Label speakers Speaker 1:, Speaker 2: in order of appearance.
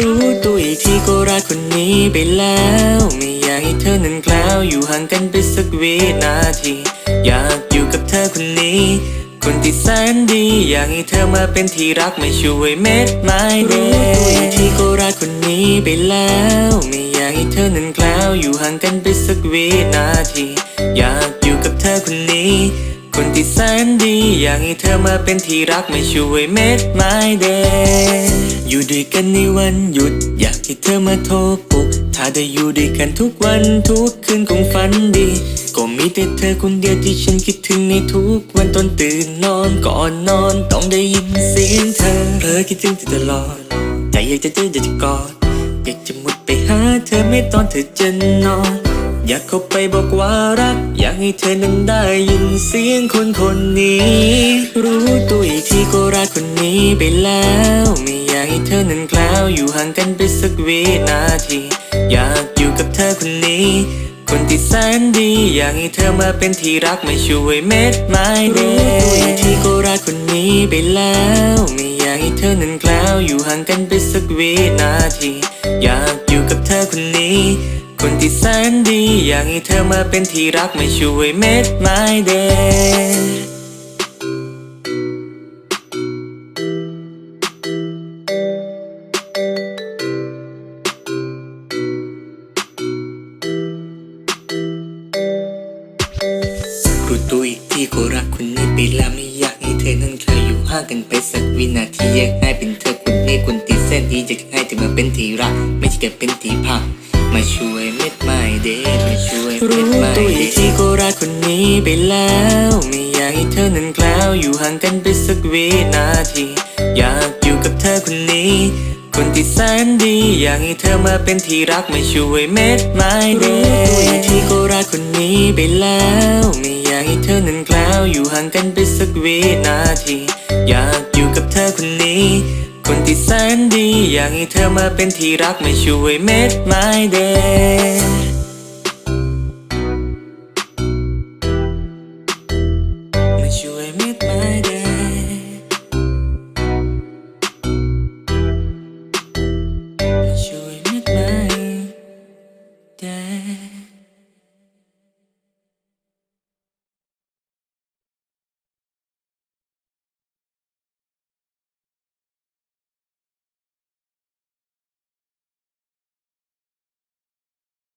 Speaker 1: รู้ตัวอีกทีก็รักคนนี้ไปแล้ว ไม่อยากให้เธอนั้นกล้าวอยู่ห่างกันไปสักวินาที อยากอยู่กับเธอคนนี้คนที่แสนดี อยากให้เธอมาเป็นที่รักไม่ช่วยเม็ดไม้เดีรู้ตัวอีกทีก็รักคนนี้ไปแล้วไม่อยากให้เธอนั้นกล้าวอยู่ห่างกันไปสักวินาทีอยากอยู่กับเธอคนนี้คนที่แสนดีอยากให้เธอมาเป็นที่รักไม่ช่วยเม็ดไม้เด อยู่ด้วยกันในวันหยุด อยากให้เธอมาโทรปลุก ถ้าได้อยู่ด้วยกันทุกวันทุกคืนคงฝันดี ก็มีแต่เธอคนเดียวที่ฉันคิดถึงในทุกวันตอนตื่นนอนก่อนนอนต้องได้ยินเสียงเธอเธอคิดถึงเธอตลอดใจอยากจะเจออยากจะกอดอยากจะมุดไปหาเธอไม่ตอนเธอจะนอน อยากเข้าไปบอกว่ารัก อยากให้เธอนั้นได้ยินเสียงคนคนนี้ รู้ตัวอีกทีก็รักคนนี้ไปแล้ว เธอนั้นกล้วอยู่ห่างกันไปสักวินาที อยากอยู่กับเธอคนนี้ คนที่แสนดี อยากให้เธอมาเป็นที่รักไม่ช่วยเม็ดไม้เดียวรู้ตัวอีกทีก็รักคนนี้ไปแล้ว ไม่อยากให้เธอนั้นกล้าวอยู่ห่างกันไปสักวินาที อยากอยู่กับเธอคนนี้คนที่แสนดี อยากให้เธอมาเป็นที่รักไม่ช่วยเม็ดไม้เดง รู้ตัวอีกที่ก็รักคนนี้ไปแล้วไม่อยากให้เธอนั้นเคยอยู่ห่างกันไปสักวินาทีอยากให้เป็นเธอคนนี้คนที่แสนดีอยากให้เธอมาเป็นทีรักไม่ใช่แค่เป็นทีพักมาช่วยเม็ดไม้เด็ดมาช่วยเม็ดไม้รู้ตัวอีกที่ก็รักคนนี้ไปแล้วไม่อยากให้เธอนั้นกล้าวอยู่ห่างกันไปสักวินาที อยากอยู่กับเธอคนนี้ คนที่แสนดี อยากให้เธอมาเป็นที่รักไม่ช่วยเม็ดไม้เด็ดรู้ตัวอีกที่ก็รักคนนี้ไปแล้ว ไม่อยากให้เธอนั้นกล้วอยู่ห่างกันไปสักวินาที อยากอยู่กับเธอคนนี้ คนที่แสนดี อยากให้เธอมาเป็นที่รักไม่ช่วยเม็ดไม้เด็